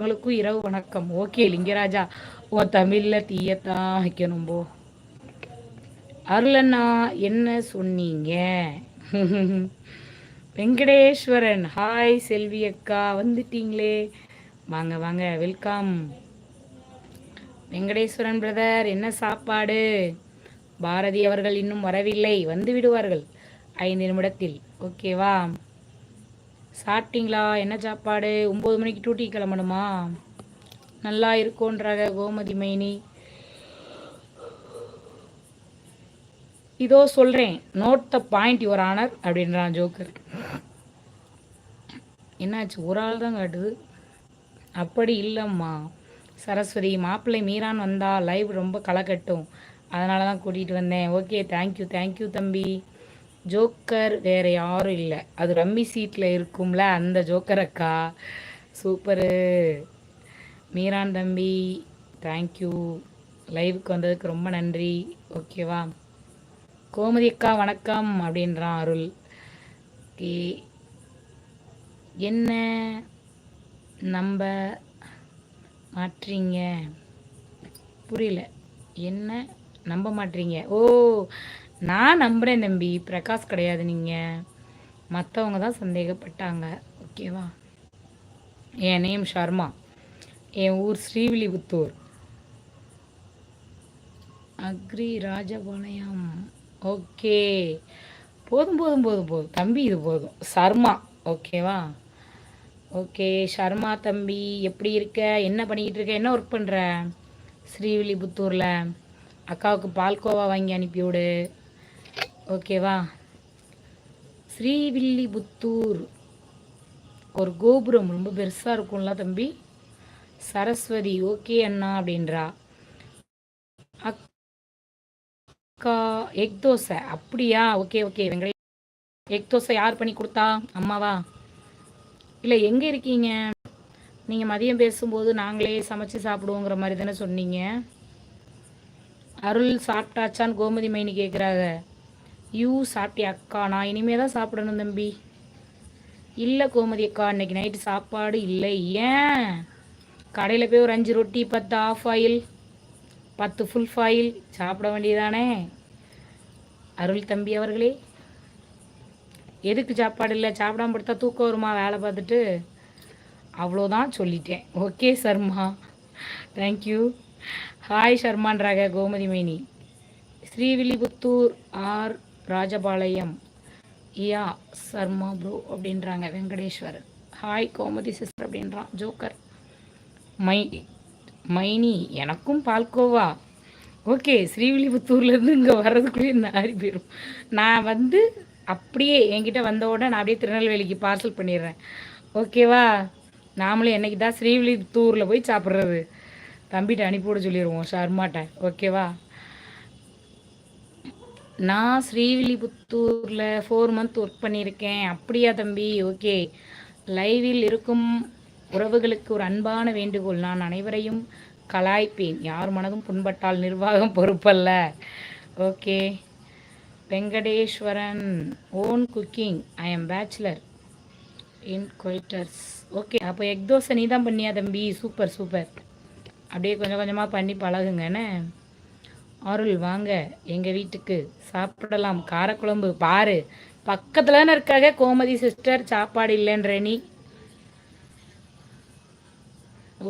உங்களுக்கும் இரவு வணக்கம். ஓகே லிங்கராஜா. ஓ தமிழில் தீயத்தான் வைக்கணும் போ. அருளண்ணா என்ன சொன்னீங்க? வெங்கடேஸ்வரன் ஹாய் செல்வி அக்கா. வந்துட்டீங்களே. வாங்க வாங்க வெல்கம் வெங்கடேஸ்வரன் பிரதர் என்ன சாப்பாடு? பாரதி அவர்கள் இன்னும் வரவில்லை. வந்து விடுவார்கள் ஐந்து நிமிடத்தில். ஓகேவா? சாப்பிட்டீங்களா? என்ன சாப்பாடு? ஒம்பது மணிக்கு டூட்டி கிளம்பணுமா? நல்லா இருக்கோன்றாக கோமதி மைனி. இதோ சொல்கிறேன் note the point your honour அப்படின்றான் ஜோக்கர். என்னாச்சு? ஒரு ஆள் தான் காட்டுது. அப்படி இல்லைம்மா. சரஸ்வதி மாப்பிள்ளை மீரான் வந்தா லைவ் ரொம்ப களைக்கட்டும். அதனால தான் கூட்டிகிட்டு வந்தேன் okay thank you thank you தம்பி. ஜோக்கர் வேறு யாரும் இல்லை. அது ரம்மி சீட்டில் இருக்கும்ல அந்த ஜோக்கர் அக்கா. சூப்பரு. மீரான் தம்பி தேங்க்யூ லைவுக்கு வந்ததுக்கு ரொம்ப நன்றி. ஓகேவா கோமதி அக்கா வணக்கம் அப்படின்றான் அருள். ஓகே என்ன நம்ப மாற்றீங்க? புரியல. என்ன நம்ப மாட்டீங்க ஓ நான் நம்புகிறேன் தம்பி. பிரகாஷ் கிடையாது நீங்கள் மற்றவங்க தான் சந்தேகப்பட்டாங்க. ஓகேவா? என் நேம் ஷர்மா. என் ஊர் ஸ்ரீவில்லிபுத்தூர். அக்ரி ராஜபாளையம். ஓகே. போதும் போதும் போதும் போதும். தம்பி இது போதும். சர்மா ஓகேவா? ஓகே ஷர்மா தம்பி. எப்படி இருக்க? என்ன பண்ணிக்கிட்டு இருக்க? என்ன ஒர்க் பண்ணுற ஸ்ரீவில்லிபுத்தூரில். அக்காவுக்கு பால்கோவா வாங்கி அனுப்பிவிடு. ஓகேவா? ஸ்ரீவில்லிபுத்தூர். ஒரு கோபுரம் ரொம்ப பெருசாக இருக்கும்ல தம்பி? சரஸ்வதி ஓகே அண்ணா அப்படின்றா. அக்கா எக் தோசை. அப்படியா? Okay okay. வெங்கடே எக் தோசை யார் பண்ணி கொடுத்தா? அம்மாவா? இல்லை எங்கே இருக்கீங்க? நீங்கள் மதியம் பேசும்போது நாங்களே சமைச்சு சாப்பிடுவோங்கிற மாதிரி தானே சொன்னீங்க. அருள் சாப்பிட்டாச்சான்னு கோமதி மைனி கேட்குறாங்க யூ சாப்பிட்டியா அக்கா? நான் இனிமே தான் சாப்பிடணும் தம்பி. இல்லை கோமதி அக்கா இன்னைக்கு நைட்டு சாப்பாடு இல்லை. ஏன்? கடையில் போய் ஒரு அஞ்சு ரொட்டி பத்து ஆஃப் ஆயில் பத்து ஃபுல் ஃபாயில் சாப்பிட வேண்டியதானே அருள் தம்பி அவர்களே எதுக்கு சாப்பாடு இல்லை? சாப்பிடாம படுத்தா தூக்கம் வருமா? வேலை பார்த்துட்டு. அவ்வளோதான் சொல்லிட்டேன். Okay Sharma. Thank you hi சர்மான்றாக Gomathi many. Srivilliputhur or Rajapalayam. Yeah Sharma bro அப்படின்றாங்க வெங்கடேஸ்வர். ஹாய் கோமதி சிஸ்டர் அப்படின்றான். ஜோக்கர். மை மைனி எனக்கும் பால்கோவா. ஓகே ஸ்ரீவில்லிபுத்தூர்லேருந்து இங்கே வர்றதுக்குள்ளேயே நாரி போயிடும் நான் வந்து அப்படியே என்கிட்ட வந்த உடனே நான் அப்படியே திருநெல்வேலிக்கு பார்சல் பண்ணிடுறேன். ஓகேவா நாமளும் என்னைக்கு தான் ஸ்ரீவில்லிபுத்தூரில் போய் சாப்பிட்றது? தம்பிகிட்ட அனுப்பிவிட சொல்லிடுவோம் ஷர்மாட்ட ஓகேவா நான் ஸ்ரீவில்லிபுத்தூரில் ஃபோர் மந்த் ஒர்க் பண்ணியிருக்கேன். அப்படியா தம்பி? ஓகே லைவில் இருக்கும் உறவுகளுக்கு ஒரு அன்பான வேண்டுகோள். நான் அனைவரையும் கலாய்ப்பேன். யார் மனதும் புண்பட்டால் நிர்வாகம் பொறுப்பல்ல. Okay Venkateswaran own cooking I am bachelor in quarters okay அப்போ எக் தோசை நீ தான் பண்ணியா தம்பி? சூப்பர் சூப்பர் அப்படியே கொஞ்சம் கொஞ்சமாக பண்ணி பழகுங்கண்ணே அருள் வாங்க எங்கள் வீட்டுக்கு. சாப்பிடலாம். காரக்குழம்பு பாரு. பக்கத்தில் தானே இருக்காக கோமதி சிஸ்டர்? சாப்பாடு இல்லைன்ற நீ.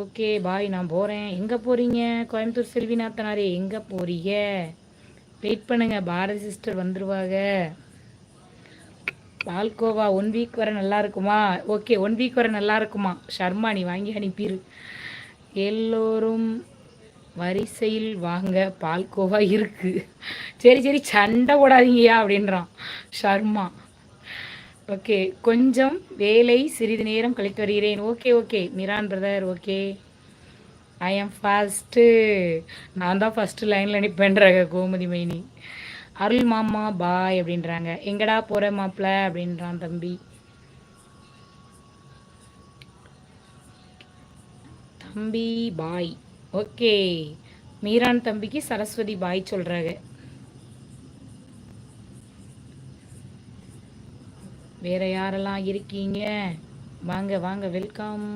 ஓகே பாய் நான் போகிறேன் எங்கே போகிறீங்க கோயம்புத்தூர் செல்விநாத்தனாரே எங்கே போகிறீங்க வெயிட் பண்ணுங்க பாரதி சிஸ்டர் வந்துடுவாங்க பால்கோவா ஒன் வீக் வர நல்லா இருக்குமா? ஓகே ஒன் வீக் வர நல்லா இருக்குமா? ஷர்மா நீ வாங்கி அனுப்பிடு எல்லோரும் வரிசையில் வாங்க பால்கோவா இருக்குது சரி சரி சண்டை போடாதீங்கயா அப்படின்றான். ஷர்மா. ஓகே கொஞ்சம் வேலை சிறிது நேரம் கழித்து வருகிறேன். Okay okay. Miran brother okay. I am first நான் தான் ஃபஸ்ட்டு லைனில் நிற்பேன்றாங்க கோமதி மைனி. அருள் மாமா பாய் அப்படின்றாங்க. எங்கடா போகிற மாப்பிள்ள அப்படின்றான் தம்பி. தம்பி பாய் ஓகே. மீரான் தம்பிக்கு சரஸ்வதி பாய் சொல்கிறாங்க வேற யாரெல்லாம் இருக்கீங்க? வாங்க வாங்க வெல்கம்.